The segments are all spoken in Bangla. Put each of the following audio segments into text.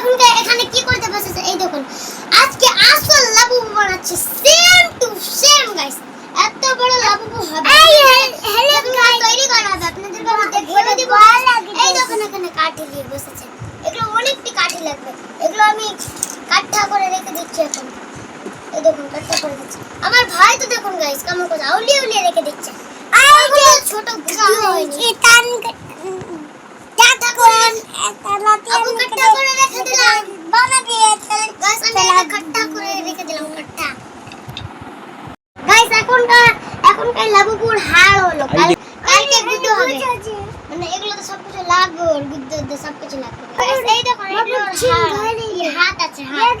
দেখুন গে- এখানে কি করতে বসেছে? এই দেখুন। আজকে আসল লাবুবু বানাচ্ছে। সেম টু সেম গাইস এত বড় লাবুবু হবে। হ্যালো গাইস তৈরি করা হবে। আপনাদেরকে আমি দেখিয়ে দিব। এই দেখুন এখানে কাঠি নিয়ে বসেছে। এগুলো অনেকটি কাঠি লাগবে। এগুলো আমি কাঠা করে রেখে দিচ্ছি এখন। এই দেখুন কাঠা করে দিচ্ছি। আমার ভাই তো দেখুন গাইস কেমন করে আউলিয়ে আউলিয়ে রেখে দিচ্ছে। ছোট বুদ্ধি হয়নি। দেখুন আপু কাঠা এখনকার এখনকার হাড় হলো কাল কালকে গুঁতো হবে। মানে এগুলো তো সবকিছু লাগবে সবকিছু এই দেখো হাত আছে হাত।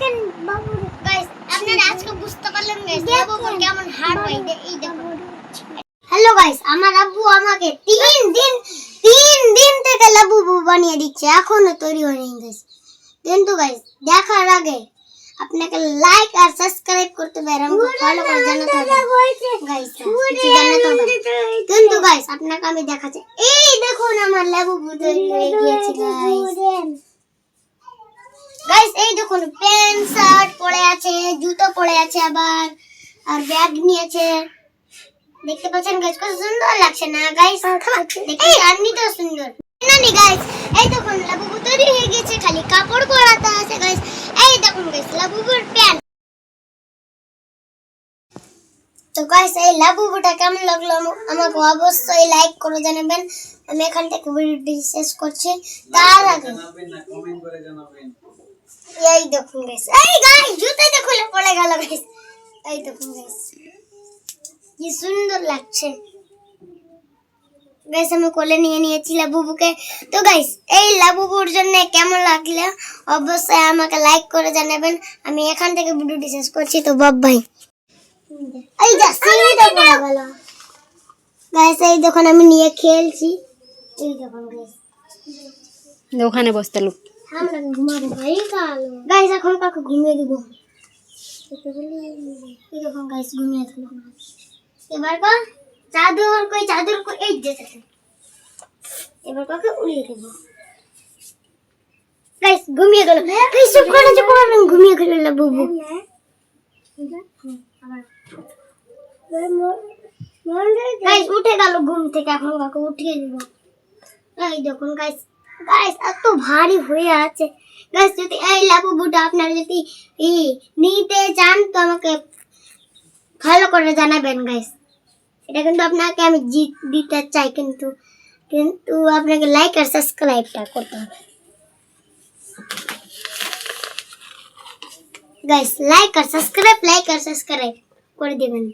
গাইস আপনারা আজকে বুঝতে পারলেন গাইস কেমন হাড় হয় এই দেখো। হ্যালো গাইস আমার আব্বু আমাকে তিন দিন তিন দিন থেকে লাবুবু বানিয়ে দিচ্ছে এখনও তৈরি হয়নি গাইস কিন্তু গাইস দেখার আগে আপনাকে লাইক আর সাবস্ক্রাইব করতে আমাকে ফলো করে জানাতে হবে গাইস কিছু জানাতে হবে কিন্তু গাইস আপনাকে আমি দেখাচ্ছি। এই দেখুন আমার লাবুবু তৈরি হয়ে গিয়েছে গাইস এই দেখুন প্যান্ট শার্ট পরে আছে জুতো পরে আছে আবার আর ব্যাগ নিয়েছে। দেখতে পাচ্ছেন গাইস কত সুন্দর লাগছে না গাইস দেখতে এমনিতেও সুন্দর। না নি গাইস এই দেখুন লাবুবু তৈরি হয়ে গেছে খালি কাপড় পরাতে আছে গাইস এই দেখুন গাইস লাবুবুর প্যান্ট। তো গাইস এই লাবুবুটা কেমন লাগল? আমাকে অবশ্যই লাইক করে জানাবেন। আমি এখান থেকে ভিডিওটি শেষ করছি। তার আগে এই দেখুন গাইস এই গাইস জুতাটা খুলে পড়ে গেল গাইস এই দেখুন গাইস কি সুন্দর লাগছে। গাইস আমি কোলে নিয়ে নিয়েছি লাবুবুকে তো গাইস এই লাবুবুর জন্য কেমন লাগল? অবশ্যই আমাকে লাইক করে জানাবেন। আমি এখান থেকে ভিডিওটি শেষ করছি। তো বাব ভাই। এই যা সিঁড়িটা পড়ে গেল। গাইস এই দেখুন আমি নিয়ে খেলছি। এই দেখুন গাইস ওখানে বসতে লোক। আমরা ঘুমাবো ভাই কালো। গাইস এখন কাকে ঘুমিয়ে দিব? এরকম গাইস ঘুমিয়ে দিল এবার কা চাদর কই চাদর কই এই যে এবার কাকে উড়িয়ে দেব? গাইস ঘুমিয়ে গেল। গাইস ঘুমিয়ে গেল না বুবু গাইস উঠে গেল ঘুম থেকে, এখন কাকে উঠিয়ে দিব। এই দেখুন গাইস গাইস এত ভারী হয়ে আছে। গাইস যদি এই লাবুবুটা আপনারা যদি ই নিতে চান, তো আমাকে ভালো করে জানাবেন গাইস এটা কিন্তু আপনাকে আমি জিত দিতে চাই, কিন্তু কিন্তু আপনাকে লাইক আর সাবস্ক্রাইবটা করতে হবে। গাইস লাইক আর সাবস্ক্রাইব লাইক আর সাবস্ক্রাইব করে দিবেন।